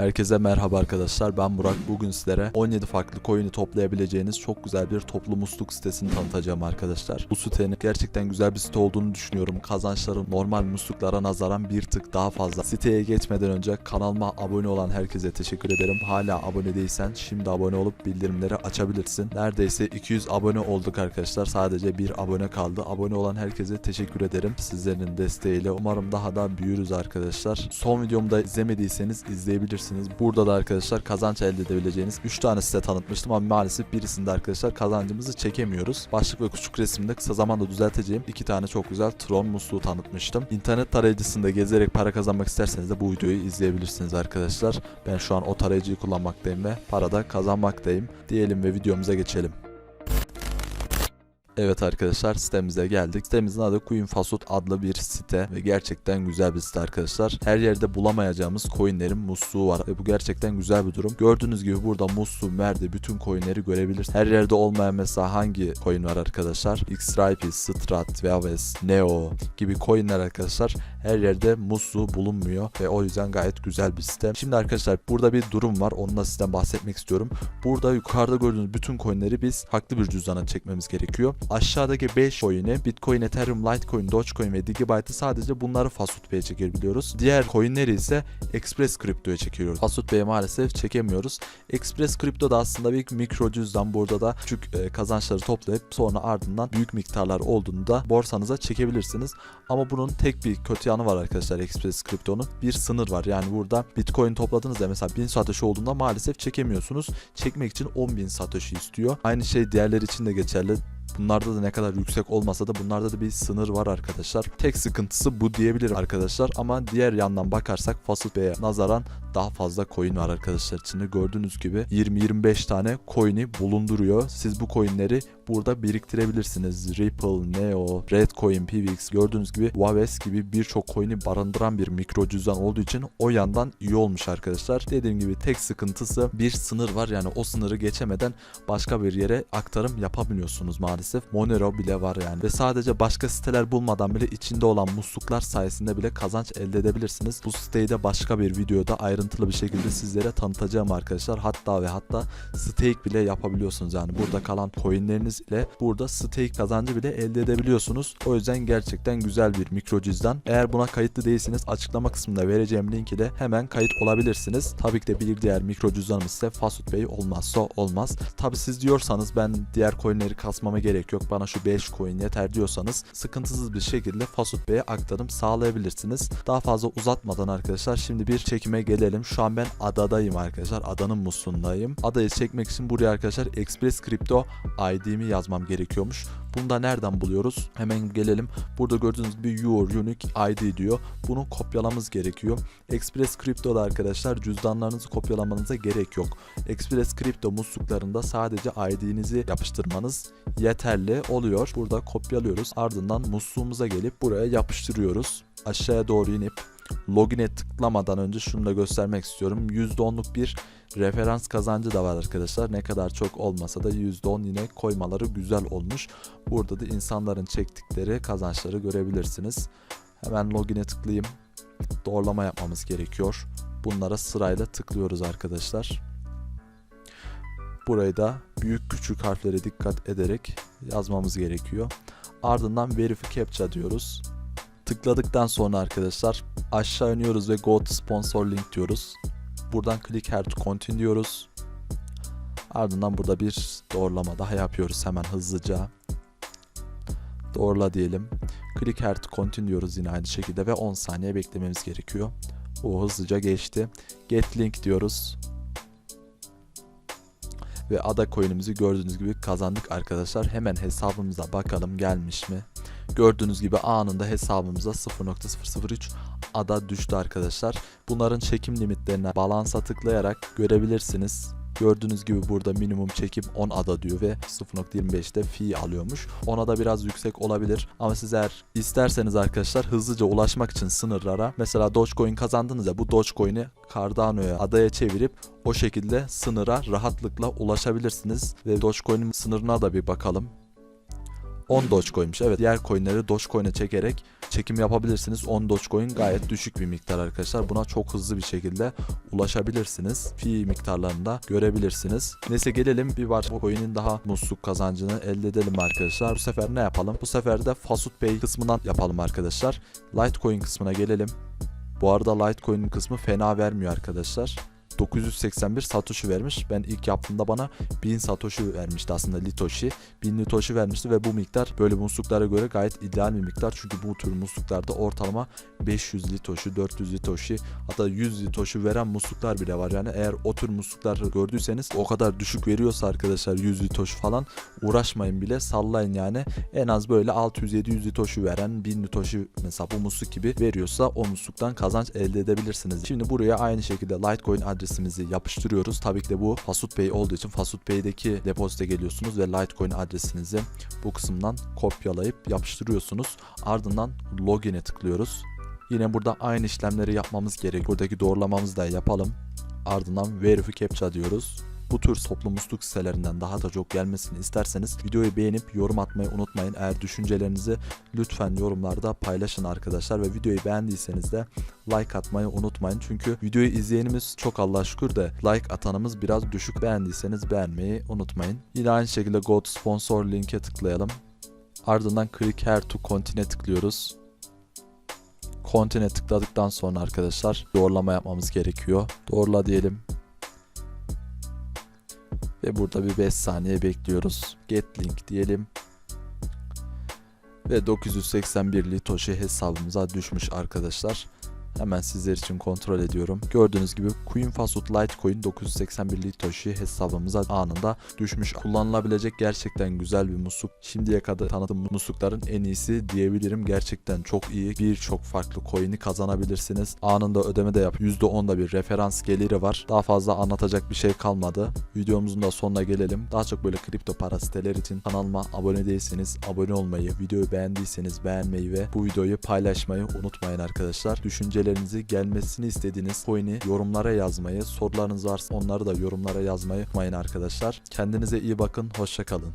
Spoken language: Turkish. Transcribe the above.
Herkese merhaba arkadaşlar ben Burak bugün sizlere 17 farklı coin'i toplayabileceğiniz çok güzel bir toplu musluk sitesini tanıtacağım arkadaşlar. Bu sitenin gerçekten güzel bir site olduğunu düşünüyorum. Kazançları normal musluklara nazaran bir tık daha fazla. Siteye geçmeden önce kanalıma abone olan herkese teşekkür ederim. Hala abone değilsen şimdi abone olup bildirimleri açabilirsin. Neredeyse 200 abone olduk arkadaşlar. Sadece bir abone kaldı. Abone olan herkese teşekkür ederim. Sizlerin desteğiyle umarım daha da büyürüz arkadaşlar. Son videomu da izlemediyseniz izleyebilirsiniz. Burada da arkadaşlar kazanç elde edebileceğiniz 3 tane site tanıtmıştım ama maalesef birisinde arkadaşlar kazancımızı çekemiyoruz. Başlık ve küçük resimde kısa zamanda düzelteceğim 2 tane çok güzel Tron musluğu tanıtmıştım. İnternet tarayıcısında gezerek para kazanmak isterseniz de bu videoyu izleyebilirsiniz arkadaşlar. Ben şu an o tarayıcıyı kullanmaktayım ve para da kazanmaktayım. Diyelim ve videomuza geçelim. Evet arkadaşlar sitemize geldik. Sitemizin adı Fasut adlı bir site ve gerçekten güzel bir site arkadaşlar. Her yerde bulamayacağımız coinlerin musluğu var ve bu gerçekten güzel bir durum. Gördüğünüz gibi burada musluğu, merde bütün coinleri görebilirsiniz. Her yerde olmayan mesela hangi coin var arkadaşlar? X-Ripe, Strat, Waves, Neo gibi coinler arkadaşlar her yerde musluğu bulunmuyor ve o yüzden gayet güzel bir site. Şimdi arkadaşlar burada bir durum var. Onunla sizden bahsetmek istiyorum. Burada yukarıda gördüğünüz bütün coinleri biz farklı bir cüzdana çekmemiz gerekiyor. Aşağıdaki 5 coin'i Bitcoin, Ethereum, Litecoin, Dogecoin ve Digibyte'ı sadece bunları Fastutpay'e çekebiliyoruz. Diğer coinleri ise Express Crypto'ya çekiyoruz. Fastutpay'e maalesef çekemiyoruz. Express Crypto da aslında bir mikro cüzdan. Burada da küçük e, kazançları toplayıp sonra ardından büyük miktarlar olduğunda borsanıza çekebilirsiniz. Ama bunun tek bir kötü yanı var arkadaşlar Express Crypto'nun. Bir sınır var. Yani burada Bitcoin topladığınızda mesela 1000 satoshi olduğunda maalesef çekemiyorsunuz. Çekmek için 10.000 satoshi istiyor. Aynı şey diğerleri için de geçerli. Bunlarda da ne kadar yüksek olmasa da bunlarda da bir sınır var arkadaşlar. Tek sıkıntısı bu diyebilirim arkadaşlar ama diğer yandan bakarsak Fastpay'e nazaran daha fazla coin var arkadaşlar içinde. Gördüğünüz gibi 20-25 tane coin'i bulunduruyor. Siz bu coin'leri burada biriktirebilirsiniz. Ripple, Neo, Redcoin, PVX gördüğünüz gibi Waves gibi birçok coin'i barındıran bir mikro cüzdan olduğu için o yandan iyi olmuş arkadaşlar. Dediğim gibi tek sıkıntısı bir sınır var. Yani o sınırı geçemeden başka bir yere aktarım yapamıyorsunuz maalesef. Monero bile var yani. Ve sadece başka siteler bulmadan bile içinde olan musluklar sayesinde bile kazanç elde edebilirsiniz. Bu siteyi de başka bir videoda ayrıntılı bir şekilde sizlere tanıtacağım arkadaşlar. Hatta ve hatta stake bile yapabiliyorsunuz. Yani burada kalan coinleriniz ile burada stake kazancı bile elde edebiliyorsunuz. O yüzden gerçekten güzel bir mikro cüzdan. Eğer buna kayıtlı değilseniz açıklama kısmında vereceğim linki de hemen kayıt olabilirsiniz. Tabii ki de bir diğer mikro cüzdanımız ise Fastpay olmazsa olmaz. Tabii siz diyorsanız ben diğer coinleri kasmama gerek yok. Bana şu 5 coin yeter diyorsanız sıkıntısız bir şekilde Fastpay'e aktarım sağlayabilirsiniz. Daha fazla uzatmadan arkadaşlar şimdi bir çekime gelelim. Şu an ben adadayım arkadaşlar. Adanın musluğundayım. Adayı çekmek için buraya arkadaşlar Express Crypto ID'mi yazmam gerekiyormuş. Bunu da nereden buluyoruz? Hemen gelelim. Burada gördüğünüz gibi your unique ID diyor. Bunu kopyalamamız gerekiyor. Express Crypto'da arkadaşlar cüzdanlarınızı kopyalamanıza gerek yok. Express Crypto musluklarında sadece ID'nizi yapıştırmanız yeterli oluyor. Burada kopyalıyoruz. Ardından musluğumuza gelip buraya yapıştırıyoruz. Aşağıya doğru inip login'e tıklamadan önce şunu da göstermek istiyorum. %10'luk bir referans kazancı da var arkadaşlar. Ne kadar çok olmasa da %10 yine koymaları güzel olmuş. Burada da insanların çektikleri kazançları görebilirsiniz. Hemen login'e tıklayayım. Doğrulama yapmamız gerekiyor. Bunlara sırayla tıklıyoruz arkadaşlar. Burayı da büyük küçük harflere dikkat ederek yazmamız gerekiyor. Ardından verify captcha diyoruz. Tıkladıktan sonra arkadaşlar aşağı iniyoruz ve go to sponsor link diyoruz. Buradan click here to continue diyoruz. Ardından burada bir doğrulama daha yapıyoruz hemen hızlıca. Doğrula diyelim. Click here to continue diyoruz yine aynı şekilde ve 10 saniye beklememiz gerekiyor. O hızlıca geçti. Get link diyoruz. Ve ada coin'imizi gördüğünüz gibi kazandık arkadaşlar. Hemen hesabımıza bakalım gelmiş mi? Gördüğünüz gibi anında hesabımıza 0.003 ada düştü arkadaşlar. Bunların çekim limitlerine balansa tıklayarak görebilirsiniz. Gördüğünüz gibi burada minimum çekim 10 ada diyor ve 0.25'te fee alıyormuş. Ona da biraz yüksek olabilir ama siz eğer isterseniz arkadaşlar hızlıca ulaşmak için sınırlara mesela Dogecoin kazandınız ya bu Dogecoin'i Cardano'ya adaya çevirip o şekilde sınıra rahatlıkla ulaşabilirsiniz ve Dogecoin'in sınırına da bir bakalım. 10 Dogecoin'miş. Evet diğer coinleri Dogecoin'e çekerek çekim yapabilirsiniz. 10 Dogecoin gayet düşük bir miktar arkadaşlar. Buna çok hızlı bir şekilde ulaşabilirsiniz. Fi miktarlarında görebilirsiniz. Neyse gelelim bir var coin'in daha musluk kazancını elde edelim arkadaşlar. Bu sefer ne yapalım? Bu sefer de Fasut Pay kısmından yapalım arkadaşlar. Litecoin kısmına gelelim. Bu arada Litecoin'in kısmı fena vermiyor arkadaşlar. 981 Satoshi vermiş. Ben ilk yaptığımda bana 1000 Satoshi vermişti aslında Litoshi. 1000 Litoshi vermişti ve bu miktar böyle musluklara göre gayet ideal bir miktar. Çünkü bu tür musluklarda ortalama 500 Litoshi, 400 Litoshi hatta 100 Litoshi veren musluklar bile var. Yani eğer o tür musluklar gördüyseniz o kadar düşük veriyorsa arkadaşlar 100 Litoshi falan uğraşmayın bile sallayın yani. En az böyle 600-700 Litoshi veren 1000 Litoshi mesela bu musluk gibi veriyorsa o musluktan kazanç elde edebilirsiniz. Şimdi buraya aynı şekilde Litecoin adresimizi yapıştırıyoruz. Tabii ki de bu Fasut Pay olduğu için Fasut Pay'deki depozite geliyorsunuz ve Litecoin adresinizi bu kısımdan kopyalayıp yapıştırıyorsunuz. Ardından login'e tıklıyoruz. Yine burada aynı işlemleri yapmamız gerek. Buradaki doğrulamamızı da yapalım. Ardından verify captcha diyoruz. Bu tür toplu musluk sitelerinden daha da çok gelmesini isterseniz videoyu beğenip yorum atmayı unutmayın. Eğer düşüncelerinizi lütfen yorumlarda paylaşın arkadaşlar ve videoyu beğendiyseniz de like atmayı unutmayın. Çünkü videoyu izleyenimiz çok Allah şükür de like atanımız biraz düşük. Beğendiyseniz beğenmeyi unutmayın. Yine aynı şekilde Go to Sponsor linke tıklayalım. Ardından Click Here to Continue tıklıyoruz. Continue tıkladıktan sonra arkadaşlar doğrulama yapmamız gerekiyor. Doğrula diyelim. Ve burada bir 5 saniye bekliyoruz. Get link diyelim. Ve 981 Litoshi hesabımıza düşmüş arkadaşlar. Hemen sizler için kontrol ediyorum. Gördüğünüz gibi Queen Fasut Litecoin 981 Litoshi hesabımıza anında düşmüş. Kullanılabilecek gerçekten güzel bir musluk. Şimdiye kadar tanıdığım muslukların en iyisi diyebilirim. Gerçekten çok iyi. Birçok farklı coin'i kazanabilirsiniz. Anında ödeme de yap. %10'da bir referans geliri var. Daha fazla anlatacak bir şey kalmadı. Videomuzun da sonuna gelelim. Daha çok böyle kripto para siteler için kanalıma abone değilseniz abone olmayı, videoyu beğendiyseniz beğenmeyi ve bu videoyu paylaşmayı unutmayın arkadaşlar. Düşüncelerinizi gelmesini istediğiniz coin'i yorumlara yazmayı, sorularınız varsa onları da yorumlara yazmayı unutmayın arkadaşlar. Kendinize iyi bakın, hoşçakalın.